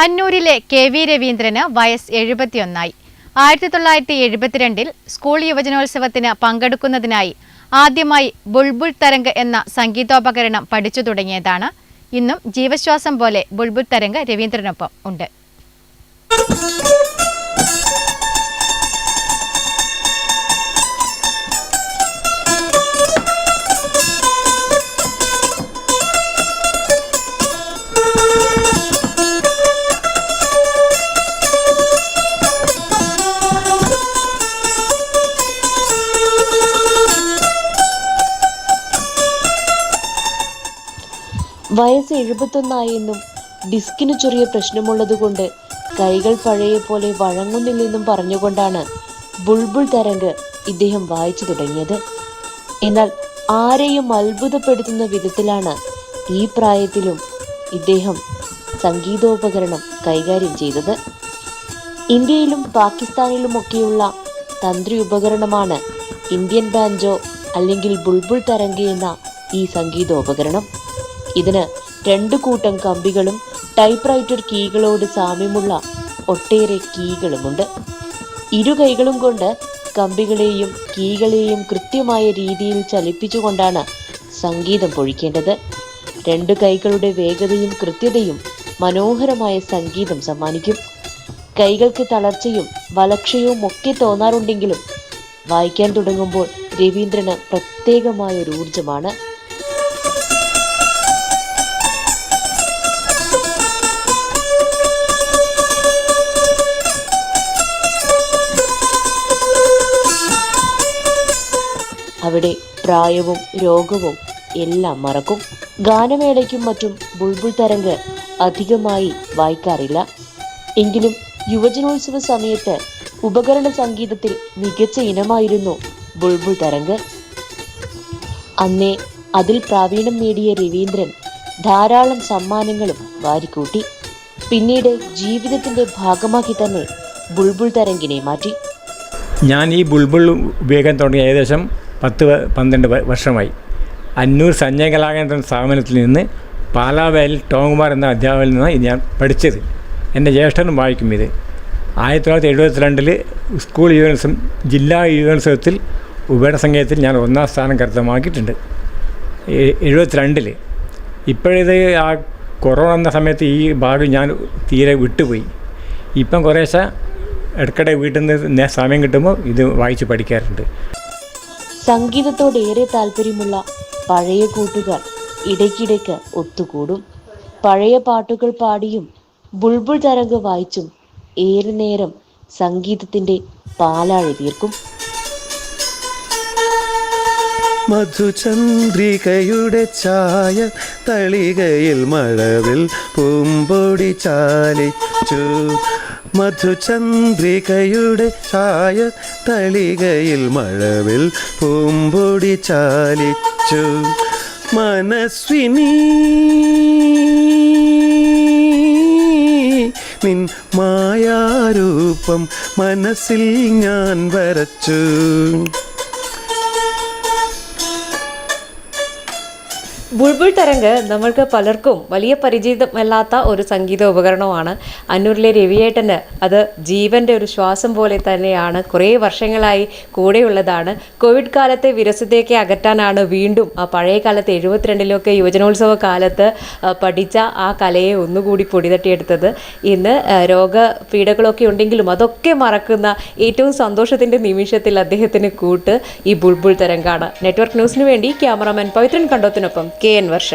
അന്നൂരിലെ K V രവീന്ദ്രന് വയസ്സ് എഴുപത്തിയൊന്നായി. ആയിരത്തി തൊള്ളായിരത്തി എഴുപത്തിരണ്ടിൽ സ്കൂൾ യുവജനോത്സവത്തിന് പങ്കെടുക്കുന്നതിനായി ആദ്യമായി ബുൾബുൾ തരംഗ് എന്ന സംഗീതോപകരണം പഠിച്ചു തുടങ്ങിയതാണ്. ഇന്നും ജീവശ്വാസം പോലെ ബുൾബുൾ തരംഗ് രവീന്ദ്രനൊപ്പം ഉണ്ട്. വയസ്സ് എഴുപത്തൊന്നായെന്നും ഡിസ്കിന് ചെറിയ പ്രശ്നമുള്ളതുകൊണ്ട് കൈകൾ പഴയ പോലെ വഴങ്ങുന്നില്ലെന്നും പറഞ്ഞുകൊണ്ടാണ് ബുൾബുൾ തരംഗ് ഇദ്ദേഹം വായിച്ചു തുടങ്ങിയത്. എന്നാൽ ആരെയും അത്ഭുതപ്പെടുത്തുന്ന വിധത്തിലാണ് ഈ പ്രായത്തിലും ഇദ്ദേഹം സംഗീതോപകരണം കൈകാര്യം ചെയ്തത്. ഇന്ത്യയിലും പാകിസ്ഥാനിലുമൊക്കെയുള്ള തന്ത്രി ഉപകരണമാണ് ഇന്ത്യൻ ബാൻജോ അല്ലെങ്കിൽ ബുൾബുൾ തരംഗ് എന്ന ഈ സംഗീതോപകരണം. ഇതിന് രണ്ടു കൂട്ടം കമ്പികളും ടൈപ്പ് റൈറ്റർ കീകളോട് സാമ്യമുള്ള ഒട്ടേറെ കീകളുമുണ്ട്. ഇരു കൈകളും കൊണ്ട് കമ്പികളെയും കീകളെയും കൃത്യമായ രീതിയിൽ ചലിപ്പിച്ചുകൊണ്ടാണ് സംഗീതം പൊഴിക്കേണ്ടത്. രണ്ടു കൈകളുടെ വേഗതയും കൃത്യതയും മനോഹരമായ സംഗീതം സമ്മാനിക്കും. കൈകൾക്ക് തളർച്ചയും വലക്ഷയവും ഒക്കെ തോന്നാറുണ്ടെങ്കിലും വായിക്കാൻ തുടങ്ങുമ്പോൾ രവീന്ദ്രന് പ്രത്യേകമായ ഒരു ഊർജമാണ് അവിടെ പ്രായവും രോഗവും എല്ലാം മറക്കും. ഗാനമേളയ്ക്കും മറ്റും ബുൾബുൾ തരംഗ് അധികമായി വായിക്കാറില്ല. എങ്കിലും യുവജനോത്സവ സമയത്ത് ഉപകരണ സംഗീതത്തിൽ മികച്ച ഇനമായിരുന്നു ബുൾബുൾ തരംഗ്. അന്നേ അതിൽ പ്രാവീണ്യം നേടിയ രവീന്ദ്രൻ ധാരാളം സമ്മാനങ്ങളും വാരിക്കൂട്ടി. പിന്നീട് ജീവിതത്തിന്റെ ഭാഗമാക്കി തന്നെ ബുൾബുൾ തരംഗിനെ മാറ്റി. ഞാൻ ഈ ബുൾബുൾ ഉപയോഗിക്കാൻ തുടങ്ങി. ഏകദേശം പത്ത് പന്ത്രണ്ട് വർഷമായി. അന്നൂർ സഞ്ജയ കലാകേന്ദ്രൻ സ്ഥാപനത്തിൽ നിന്ന് പാലാവേലിൽ ടോങ്കുമാർ എന്ന അധ്യാപകനിൽ നിന്നാണ് ഇത് ഞാൻ പഠിച്ചത്. എന്റെ ജ്യേഷ്ഠനും വായിക്കും ഇത്. ആയിരത്തി തൊള്ളായിരത്തി എഴുപത്തിരണ്ടിൽ സ്കൂൾ യുവനോത്സവം ജില്ലാ യുവനോത്സവത്തിൽ ഉപേട സംഗീതത്തിൽ ഞാൻ ഒന്നാം സ്ഥാനം കരസ്ഥമാക്കിയിട്ടുണ്ട്. എഴുപത്തിരണ്ടിൽ. ഇപ്പോഴിത് ആ കൊറോണ എന്ന സമയത്ത് ഈ ഭാഗം ഞാൻ തീരെ വിട്ടുപോയി. ഇപ്പം കുറേശ്ശെ ഇടയ്ക്കിടെ വീട്ടിൽ നിന്ന് സമയം കിട്ടുമ്പോൾ ഇത് വായിച്ച് പഠിക്കാറുണ്ട്. സംഗീതത്തോട് ഏറെ താല്പര്യമുള്ള പഴയ കൂട്ടുകാർ ഇടയ്ക്കിടയ്ക്ക് ഒത്തുകൂടും. പഴയ പാട്ടുകൾ പാടിയും ബുൾബുൾ തരംഗ് വായിച്ചും ഏറെ നേരം സംഗീതത്തിന്റെ പാലാഴി തീർക്കും മധുചന്ദ്രികയുടെ ചായ തളികയിൽ മഴവിൽ പൂമ്പൊടി ചാലിച്ചു. മധുചന്ദ്രികയുടെ ചായ തളികയിൽ മഴവിൽ പൂമ്പൊടി ചാലിച്ചു. മനസ്വിനി നിൻ മായാരൂപം മനസ്സിൽ ഞാൻ വരച്ചു. ബുൾബുൾ തരംഗ് നമ്മൾക്ക് പലർക്കും വലിയ പരിചിതമല്ലാത്ത ഒരു സംഗീത ഉപകരണമാണ്. അന്നൂരിലെ രവിയേട്ടന് അത് ജീവന്റെ ഒരു ശ്വാസം പോലെ തന്നെയാണ്. കുറേ വർഷങ്ങളായി കൂടെയുള്ളതാണ്. കോവിഡ് കാലത്തെ വിരസതയൊക്കെ അകറ്റാനാണ് വീണ്ടും ആ പഴയ കാലത്ത് എഴുപത്തിരണ്ടിലൊക്കെ യുവജനോത്സവ കാലത്ത് പഠിച്ച ആ കലയെ ഒന്നുകൂടി പൊടിതട്ടിയെടുത്തത്. ഇന്ന് രോഗപീഠകളൊക്കെ ഉണ്ടെങ്കിലും അതൊക്കെ മറക്കുന്ന ഏറ്റവും സന്തോഷത്തിന്റെ നിമിഷത്തിൽ അദ്ദേഹത്തിന് കൂട്ട് ഈ ബുൾബുൾ തരംഗാണ്. നെറ്റ്വർക്ക് ന്യൂസിന് വേണ്ടി ക്യാമറാമാൻ പവിത്രൻ കണ്ടോത്തിനൊപ്പം ಕೆ ಎನ್ ವರ್ಷ